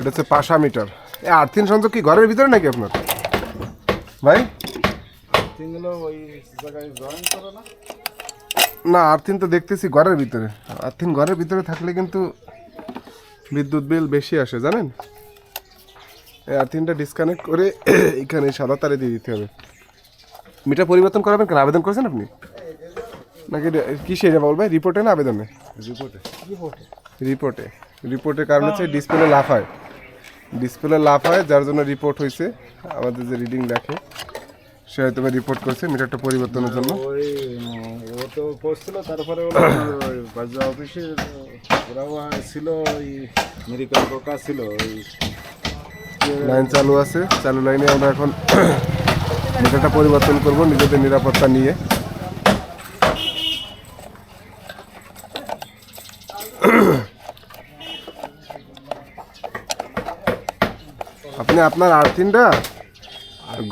এটা হচ্ছে পাশা মিটার। এই আর্থিন সংযোগ কি ঘরের ভিতরে নাকি আপনার? ভাই? না? না আর্থিন তো দেখতেছি ঘরের ভিতরে। আর্থিন ঘরের ভিতরে থাকলে কিন্তু বিদ্যুৎ বিল বেশি আসে জানেন? এই আর্থিনটা ডিসকানেক্ট করে এখানে সাদা তারে দিয়ে দিতে হবে। মিটার পরিবর্তন করাবেন কেন? আবেদন করেছেন আপনি? নাকি কিসে যাব বলবে রিপোর্টে না আবেদনে? রিপোর্টে রিপোর্টে রিপোর্টের কারণ হচ্ছে ডিসপ্লে লাফ হয় ডিসপ্লে লাভ হয় যার জন্য রিপোর্ট হয়েছে। আমাদের যে রিডিং দেখে সে হয়তো রিপোর্ট করছে মিটারটা পরিবর্তনের জন্য। ও তো করছিল তারপরে অফিসে ওরাও ছিল ওই মেডিকেল কোকা ছিল ওই লাইন চালু আছে চালু লাইনে আমরা এখন মিটারটা পরিবর্তন করব নিজেদের নিরাপত্তা নিয়ে। আপনি আপনার আর্থিনটা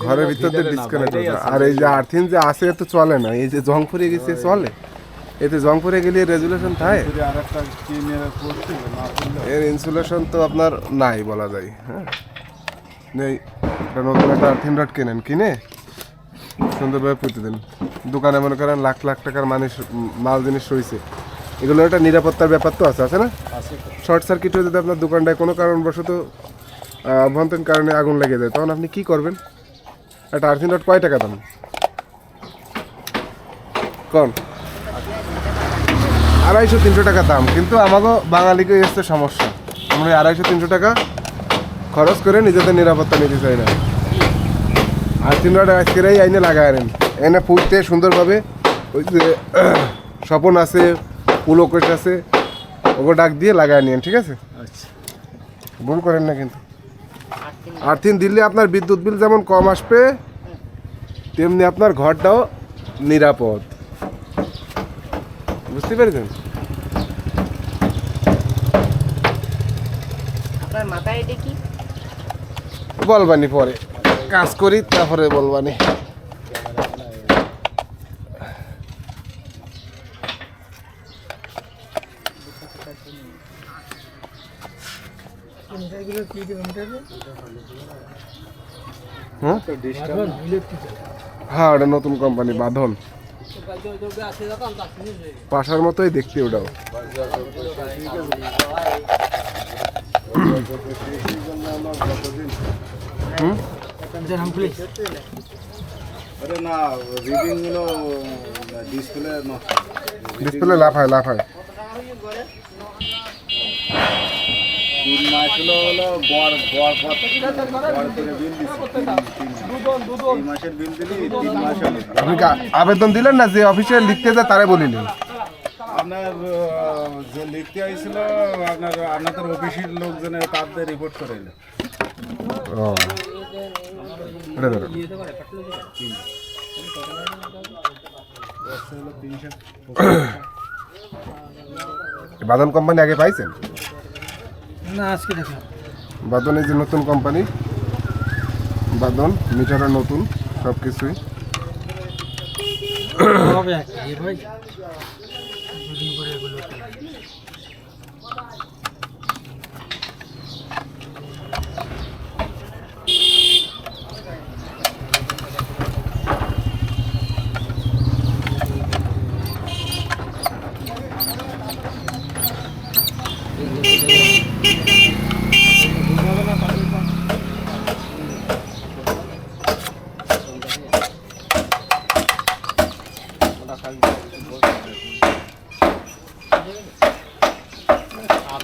ঘরের ভিতর দিয়ে ডিসকানেক্ট আর এই যে আর্থিন যে আছে এ তো চলে না। এই যে জং ফুরিয়ে গেছে চলে। এতে জং ফুরিয়ে গেলে রেজুলেশন থাকে এর ইনসুলেশন তো আপনার নাই বলা যায় হ্যাঁ। নতুন একটা আর্থিন রড কেনেন কিনে সুন্দরভাবে পুঁতে দেন। দোকানে মনে করেন লাখ লাখ টাকার মানুষ মাল জিনিস রয়েছে। এগুলো একটা নিরাপত্তার ব্যাপার তো আছে আছে না? শর্ট সার্কিট হয়ে যদি আপনার দোকানটায় কোনো কারণবশত অভ্যন্তরীণ কারণে আগুন লেগে যায়। তখন আপনি কি করবেন? একটা আর্থিন রড কয় টাকা দাম? কোন? আড়াইশো তিনশো টাকা দাম। কিন্তু আমাকেও বাঙালিকে এসছে সমস্যা। আমরা আড়াইশো তিনশো টাকা খরচ করে নিজেদের নিরাপত্তা নিতে চাই না। আর্থিন রড আজকের এই আইনে লাগায় নেন। এনে পুঁততে সুন্দরভাবে ওই যে স্বপন আছে পুলকেশ আছে ওকে ডাক দিয়ে লাগায় নিন ঠিক আছে? আচ্ছা। ভুল করেন না কিন্তু। আর্থিন দিলে আপনার বিদ্যুৎ বিল যেমন কম আসবে তেমনি আপনার ঘরটাও নিরাপদ। বুঝতে পেরেছেন? বলবানি পরে। কাজ করি তারপরে বলবানি। ডিস্টার্ব হ্যাঁ? ওটা নতুন কোম্পানি বাঁধন। পাশার মতোই দেখতে ওটাও। হুম? আরে না রিডিংগুলো ডিসপ্লে লাফায় লাফায়। তিন মাস হলো হলো গড় গড় গড় করে বিল দিচ্ছে মাসের বিল দিলি তিন মাস হলো। আপনি কি আবেদন দিলেন না যে অফিসে লিখতে যায় তারে বলিলেন? আপনার যে লিখতে আইছিল আপনার আপনাদের অফিসের লোকজনের তাদের রিপোর্ট করে এলো। বাদন কোম্পানি আগে পাইছেন? না আজকে দেখলাম বাদন এই যে নতুন কোম্পানি বাদন মিটারও নতুন সব কিছুই হবে একটা ভাই। দুদিন করে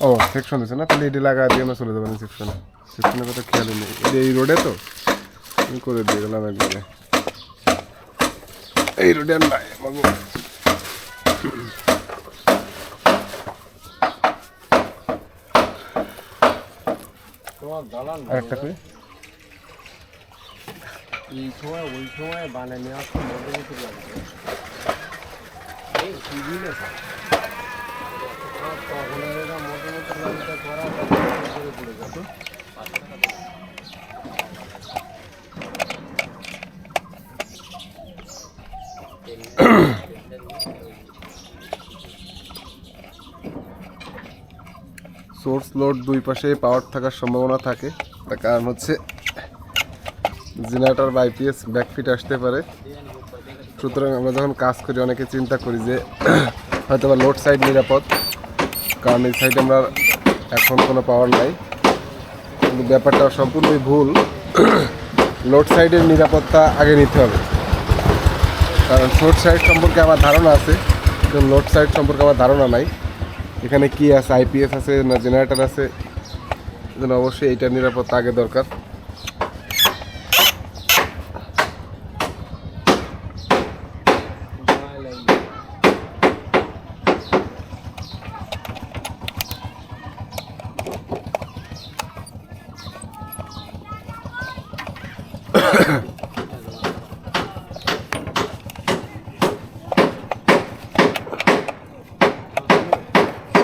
ও সেকশন দিচ্ছে না? তাহলে এটি লাগা দিয়ে আমরা চলে যাবেন সেকশনে সেকশনের কথা খেয়াল নেই। এটা এই রোডে তো? করে দিয়ে গেলাম একবারে। এই রোডে আর নাই বাবু তো তোমার দালান আর একটা করে এই সময় ওই সময় বানিয়ে নিয়ে আসতে মধ্যবর্তী লাগবে এই সিভিলে তখন এরা মধ্যবর্তী লাগতে করা করে পড়ে যেত সোর্স লোড দুই পাশে পাওয়ার থাকার সম্ভাবনা থাকে। তার কারণ হচ্ছে জেনারেটর বা আইপিএস ব্যাকফিট আসতে পারে। সুতরাং আমরা যখন কাজ করি, অনেকে চিন্তা করি যে হয়তো বা লোড সাইড নিরাপদ। কারণ এই সাইডে আমরা এখন কোনো পাওয়ার নাই। কিন্তু ব্যাপারটা সম্পূর্ণই ভুল। লোড সাইডের নিরাপত্তা আগে নিতে হবে। কারণ লোড সাইড সম্পর্কে আমার ধারণা আছে, কিন্তু লোড সাইড সম্পর্কে আমার ধারণা নাই। এখানে কি আছে আইপিএস আছে না জেনারেটার আছে, এজন্য অবশ্যই এটা নিরাপত্তা আগে দরকার।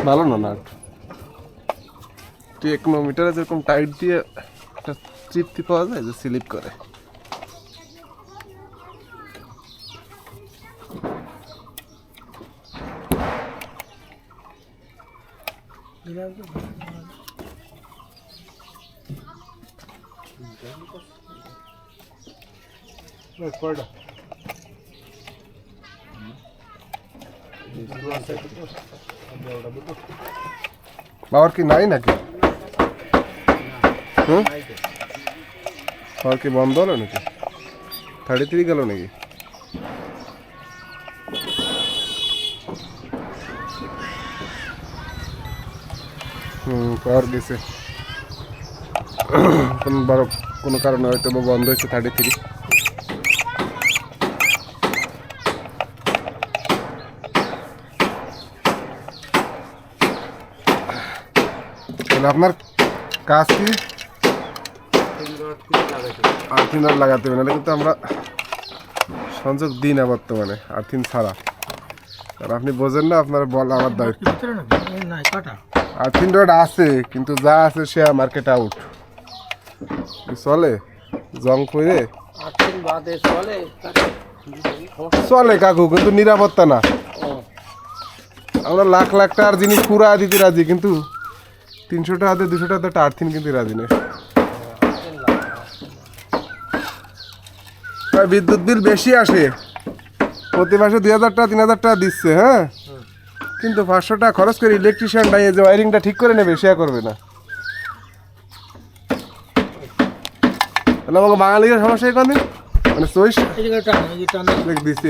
ভালো না নাট টেকনোমিটারে যেরকম টাইট দিয়ে একটা তৃপ্তি পাওয়া যায় যে স্লিপ করে। পাওয়ার কি নাই নাকি হুম পাওয়ার কি বন্ধ হলো নাকি থার্টি থ্রি গেল নাকি হুম পাওয়ার গেছে কোনো বড় কোনো কারণে হয়তো বা বন্ধ হয়েছে থার্টি থ্রি তাহলে আপনার কাজ কি? আর্থিন আর লাগাতে হবে, নাহলে কিন্তু আমরা সংযোগ দিই না বর্তমানে আর্থিন ছাড়া। কারণ আপনি বোঝেন না আপনার বল আমার দায়িত্ব। আর্থিন রড আছে, কিন্তু যা আছে সে মার্কেট আউট চলে? জং করে চলে কাকু, কিন্তু নিরাপত্তা না। আমরা লাখ লাখ টাকার জিনিস পুরা দিতে রাজি, কিন্তু তিনশো টাকাতে দুশো টাকাতে একটা আর্থিন কিনতে রাজি নেই বিদ্যুৎ বিল বেশি আসে। প্রতি মাসে দুই হাজার টাকা, তিন হাজার টাকা দিচ্ছে হ্যাঁ? কিন্তু পাঁচশো টাকা খরচ করে ইলেকট্রিশিয়ান নাই যে ওয়ারিংটা ঠিক করে নেবে সে করবে না। তাহলে আমাকে বাঙালির সমস্যা এখানে মানে দিচ্ছি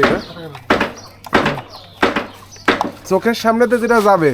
চোখের সামনেতে যেটা যাবে